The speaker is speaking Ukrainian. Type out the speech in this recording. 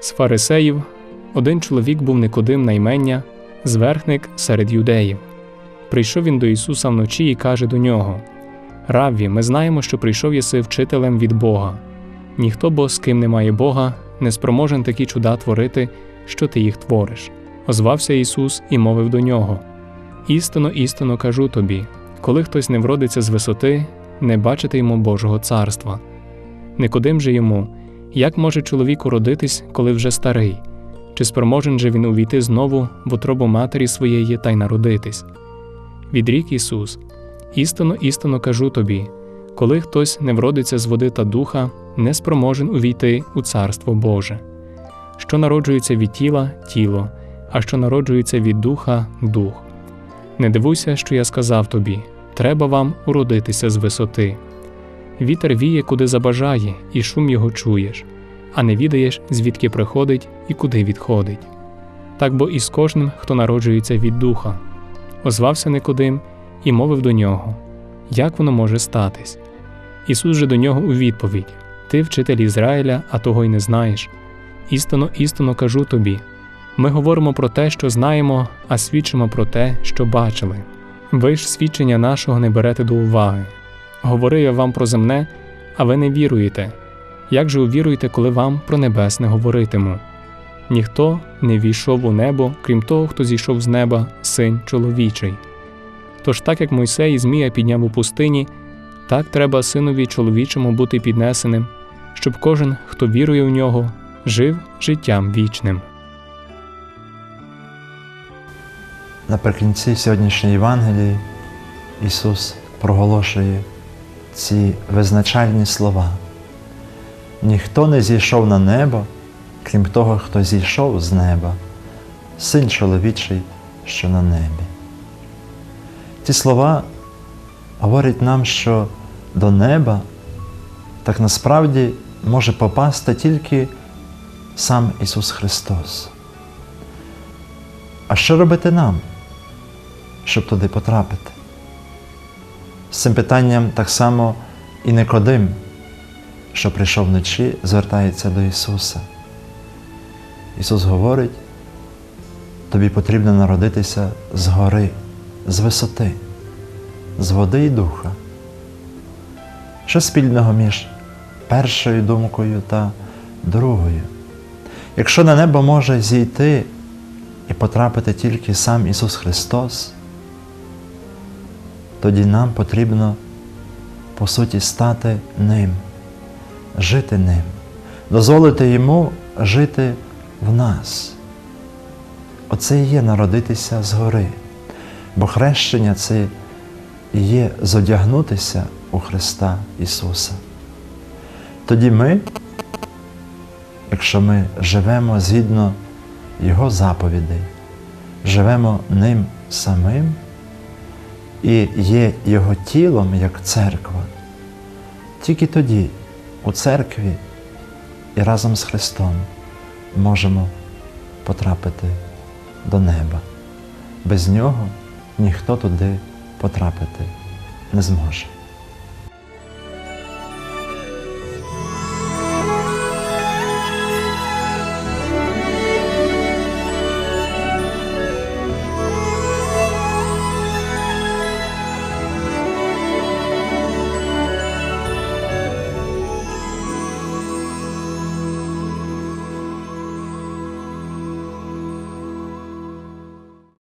З фарисеїв один чоловік був Никодим на імення, зверхник серед юдеїв. Прийшов він до Ісуса вночі і каже до нього: Равві, ми знаємо, що прийшов єси вчителем від Бога. Ніхто бо з ким немає Бога, не спроможен такі чуда творити, що ти їх твориш. Озвався Ісус і мовив до нього: Істинно, істинно кажу тобі, коли хтось не вродиться з висоти, не бачити йому Божого царства. Никодим же йому, як може чоловік уродитись, коли вже старий? Чи спроможен же він увійти знову в утробу матері своєї та й народитись? Відрік Ісус: Істинно, істинно кажу тобі, коли хтось не вродиться з води та духа, не спроможен увійти у Царство Боже. Що народжується від тіла тіло, а що народжується від духа дух. Не дивуйся, що я сказав тобі треба вам уродитися з висоти. Вітер віє, куди забажає, і шум його чуєш, а не відаєш, звідки приходить і куди відходить. Так бо і з кожним, хто народжується від духа. Озвався Никодим і мовив до нього Як воно може статись? Ісус же до нього у відповідь Ти вчитель Ізраїля, а того й не знаєш. Істинно, істинно кажу тобі. Ми говоримо про те, що знаємо, а свідчимо про те, що бачили. Ви ж свідчення нашого не берете до уваги. Говорив я вам про земне, а ви не віруєте. Як же увіруєте, коли вам про небесне говоритиму? Ніхто не війшов у небо, крім того, хто зійшов з неба, син чоловічий. Тож, так як Мойсей Змія підняв у пустині, так треба синові чоловічому бути піднесеним, щоб кожен, хто вірує в нього, жив життям вічним. Наприкінці сьогоднішньої Євангелії Ісус проголошує ці визначальні слова. Ніхто не зійшов на небо, крім того, хто зійшов з неба, син чоловічий, що на небі. Ці слова говорять нам, що до неба так насправді може попасти тільки сам Ісус Христос. А що робити нам, щоб туди потрапити? З цим питанням так само і Никодим, що прийшов вночі, звертається до Ісуса. Ісус говорить, тобі потрібно народитися згори, з висоти, з води і духа. Що спільного між першою думкою та другою? Якщо на небо може зійти і потрапити тільки сам Ісус Христос, тоді нам потрібно, по суті, стати Ним, жити Ним, дозволити Йому жити в нас. Оце і є народитися згори, бо хрещення це є зодягнутися у Христа Ісуса. Тоді ми, якщо ми живемо згідно Його заповідей, живемо ним самим і є Його тілом як церква, тільки тоді у церкві і разом з Христом можемо потрапити до неба. Без нього ніхто туди потрапити не зможе.